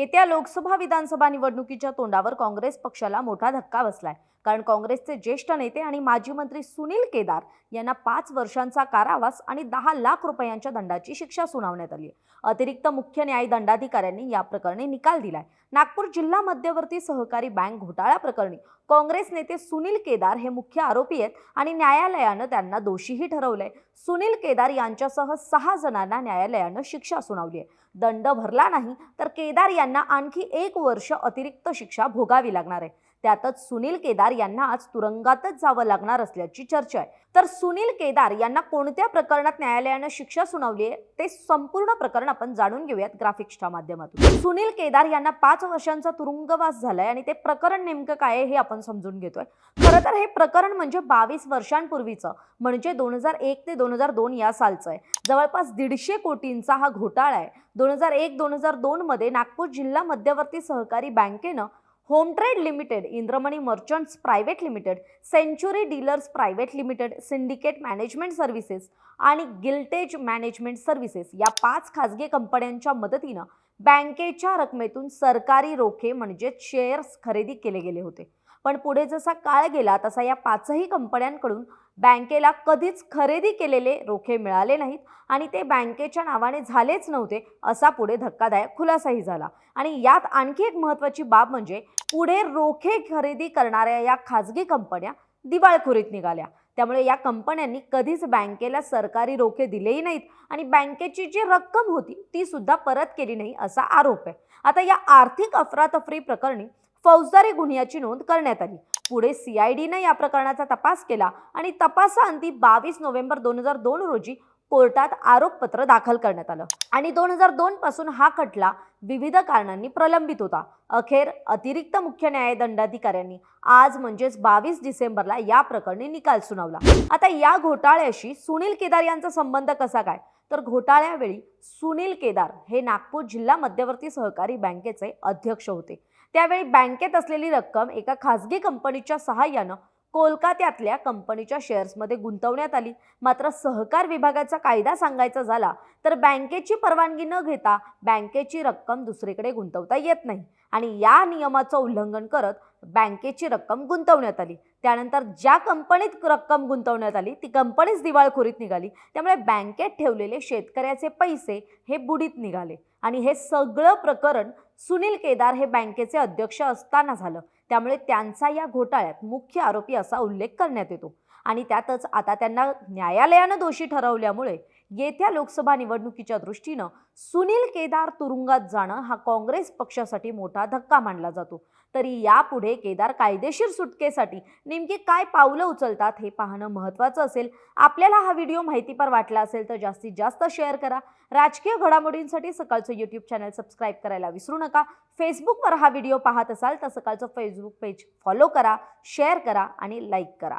येत्या लोकसभा विधानसभा निवडणुकीच्या तोंडावर काँग्रेस पक्षाला मोठा धक्का बसलाय. कारण काँग्रेसचे ज्येष्ठ नेते आणि माजी मंत्री सुनील केदार यांना पाच वर्षांचा कारावास आणि दहा लाख रुपयांच्या दंडाची शिक्षा सुनावण्यात आली आहे. अतिरिक्त मुख्य न्याय दंडाधिकाऱ्यांनी या प्रकरणी निकाल दिलाय. नागपूर जिल्हा मध्यवर्ती सहकारी बँक घोटाळा प्रकरणी काँग्रेस नेते सुनील केदार हे मुख्य आरोपी आहेत आणि न्यायालयानं त्यांना दोषीही ठरवलंय. सुनील केदार यांच्यासह सहा जणांना न्यायालयानं शिक्षा सुनावली आहे. दंड भरला नाही तर केदार यांना आणखी एक वर्ष अतिरिक्त शिक्षा भोगावी लागणार आहे. त्यातच सुनील केदार यांना आज तुरुंगातच जावं लागणार असल्याची चर्चा आहे. तर सुनील केदार यांना कोणत्या प्रकरणात न्यायालयानं शिक्षा सुनावली आहे? ते संपूर्ण प्रकरण आपण जाणून घेऊयात ग्राफिक्सच्या माध्यमातून. सुनील केदार यांना पाच वर्षांचा तुरुंगवास झालाय आणि ते प्रकरण नेमकं काय आहे हे आपण समजून घेतोय. खरं तर हे प्रकरण म्हणजे बावीस वर्षांपूर्वीचं म्हणजे दोन हजार एक ते दोन हजार दोन या सालचं आहे. जवळपास दीडशे कोटींचा हा घोटाळा आहे. दोन हजार एक दोन हजार दोन मध्ये नागपूर जिल्हा मध्यवर्ती सहकारी बँकेनं home trade limited Indramani merchants private limited century dealers private limited syndicate management services आणि गिल्टेज मॅनेजमेंट सर्व्हिसेस या पाच खाजगी कंपन्यांच्या मदतीनं बँकेच्या रकमेतून सरकारी रोखे म्हणजेच शेअर्स खरेदी केले गेले होते. पण पुढे जसा काळ गेला तसा या पाचही कंपन्यांकडून बँकेला कधीच खरेदी केलेले रोखे मिळाले नाहीत आणि ते बँकेच्या नावाने झालेच नव्हते असा पुढे धक्कादायक खुलासाही झाला. आणि यात आणखी एक महत्त्वाची बाब म्हणजे पुढे रोखे खरेदी करणाऱ्या या खाजगी कंपन्या दिवाळखोरीत निघाल्या. त्यामुळे या कंपन्यांनी कधीच बँकेला सरकारी रोखे दिलेही नाहीत आणि बँकेची जी रक्कम होती ती सुद्धा परत केली नाही असा आरोप आहे. आता या आर्थिक अफरातफरी प्रकरणी फौजदारी गुन्ह्याची नोंद करण्यात आली. पुढे सीआयडीने या प्रकरणाचा तपास केला आणि तपासाअंती बावीस नोव्हेंबर दोन हजार दोन रोजी कोर्टात आरोपपत्र दाखल करण्यात आलं. आणि दोन हजार दोन पासून हा खटला विविध कारणांनी प्रलंबित होता. अखेर अतिरिक्त मुख्य न्याय दंडाधिकाऱ्यांनी आज म्हणजेच बावीस डिसेंबरला या प्रकरणी निकाल सुनावला. आता या घोटाळ्याशी सुनील केदार यांचा संबंध कसा काय? तर घोटाळ्यावेळी सुनील केदार हे नागपूर जिल्हा मध्यवर्ती सहकारी बँकेचे अध्यक्ष होते. त्यावेळी बँकेत असलेली रक्कम एका खासगी कंपनीच्या सहाय्यानं कोलकात्यातल्या कंपनीच्या शेअर्समध्ये गुंतवण्यात आली. मात्र सहकार विभागाचा कायदा सांगायचा झाला तर बँकेची परवानगी न घेता बँकेची रक्कम दुसरीकडे गुंतवता येत नाही आणि या नियमाचं उल्लंघन करत बँकेची रक्कम गुंतवण्यात आली. त्यानंतर ज्या कंपनीत रक्कम गुंतवण्यात आली ती कंपनीच दिवाळखोरीत निघाली. त्यामुळे बँकेत ठेवलेले शेतकऱ्याचे पैसे हे बुडीत निघाले आणि हे सगळं प्रकरण सुनील केदार हे बँकेचे अध्यक्ष असताना झालं. त्यामुळे त्यांचा या घोटाळ्यात मुख्य आरोपी असा उल्लेख करण्यात येतो. आणि त्यातच आता त्यांना न्यायालयानं दोषी ठरवल्यामुळे येत्या लोकसभा निवडणुकीच्या दृष्टीनं सुनील केदार तुरुंगात जाणं हा काँग्रेस पक्षासाठी मोठा धक्का मानला जातो. तरी यापुढे केदार कायदेशीर सुटकेसाठी नेमकी काय पावलं उचलतात हे पाहणं महत्त्वाचं असेल. आपल्याला हा व्हिडिओ माहितीपर वाटला असेल तर जास्तीत जास्त शेअर करा. राजकीय घडामोडींसाठी सकाळचं यूट्यूब चॅनल सबस्क्राईब करायला विसरू नका. फेसबुकवर हा व्हिडिओ पाहत असाल तर सकाळचं फेसबुक पेज फॉलो करा शेअर करा आणि लाईक करा.